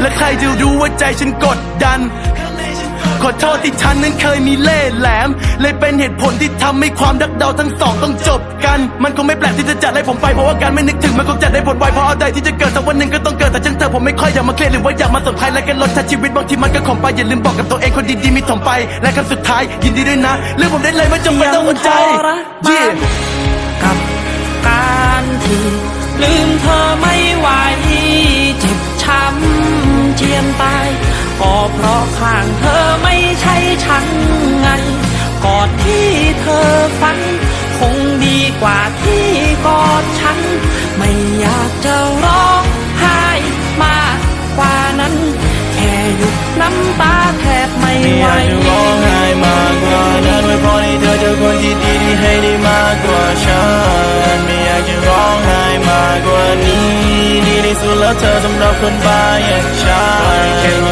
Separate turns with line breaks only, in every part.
และใครจะรู้ว่าใจฉันกดดัน ขอโทษที่ฉันนั้นเคยมีเล่ห์แหลม เลยเป็นเหตุผลที่ทำให้ความรักเราทั้งสองต้องจบกัน มันคงไม่แปลกที่จะจัดให้ผมไปเพราะว่าการไม่นึกถึงมันคงจะได้ผลไวเพราะอะไรที่จะเกิดสักวันหนึ่งก็ต้องเกิดแต่ฉันเธอผมไม่ค่อยอยากมาเครียดหรือว่าอยากมาสนใจและกันลดชัชีวิตบางทีมันก็ขมไปอย่าลืมบอกกับตัวเองคนดีๆมีถมไป และคำสุดท้ายยินดีด้วยนะเรื่องผมได้เลยไม่จำเป็นต้องหัวใจ
ยังทรมาน
Yeah
กับการที่ลืมเธอไม่ เพราะข้างเธอไม่ใช่ฉันไง กอดที่เธอฝัน คงดีกว่าที่กอดฉัน ไม่อยากจะร้องไห้มากกว่านั้น แค่หยุดน้ำตาแทบไม่
ไหอ
ว
ยากจะร้องไห้มากกว่านั้นไม่พราะที่เธอเจอคนที่ดีที่ให้ได้มากกว่าฉัน ไม่อยากจะร้องไห้มากกว่านี้ ดีที่สุดแล้วเธอสำหรับคนบ้าอย่างฉัน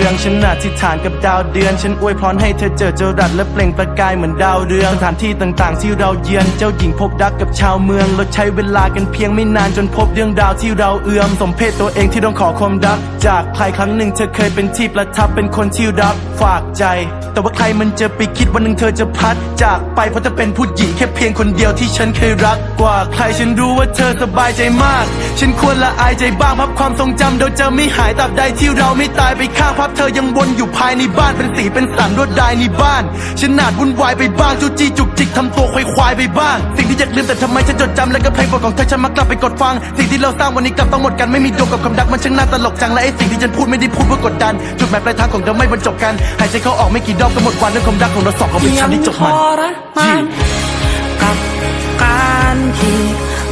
ครื่อง ฉันอธิษฐานกับดาวเดือน ฉันอวยพรให้เธอเจอเจรัดและเปล่งประกายเหมือนดาวเรืองสถานที่ต่างๆ ที่เราเยือนเจ้าหญิงพบรักกับชาวเมืองเราใช้เวลากันเพียงไม่นานจนพบเรื่องราวที่เราเอื้อมสมเพศตัวเองที่ต้องขอความรัก จากใครครั้งหนึ่งเธอเคยเป็นที่ประทับเป็นคนที่รักฝากใจ แต่ว่าใครมันจะไปคิดวันหนึ่งเธอจะพัด จากไปเพราะเธอเป็นผู้หญิงแค่เพียงคนเดียวที่ฉันเคยรักกว่าใครฉันรู้ว่าเธอสบายใจมาก ฉันควรละอายใจบ้างพับความทรงจำเราจะไม่หายตราบใดที่เราไม่ตายไปข้างพับเธอยังวนอยู่ภายในบ้านเป็นสีเป็นสันรวดลายในบ้าน ฉันนาดวุ่นวายไปบ้างจูจี้จุกจิกทำตัวควายควายไปบ้าง สิ่งที่อยากลืมแต่ทำไมฉันจดจำและก็เพลงโปรดของเธอฉันมักกลับไปกดฟัง สิ่งที่เราสร้างวันนี้กลับต้องหมดกันไม่มีดวงกับความรักมันช่างน่าตลกจังและไอ้สิ่งที่ฉันพูดไม่ได้พูดเพื่อกดดัน จุดหมายปลายทางของเราไม่บรรจบกันหายใจเข้าออกไม่กี่รอบก็หมดวันเรื่องความรักของเราสองก็เป็นฉันที่จบมัน
ยังทรมานกับการที่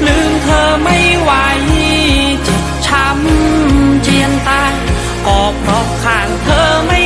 ลืมเธอไม่ไหวเจ็บช้ำเจียนตา อกเพราะข้างเธอไม่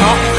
好。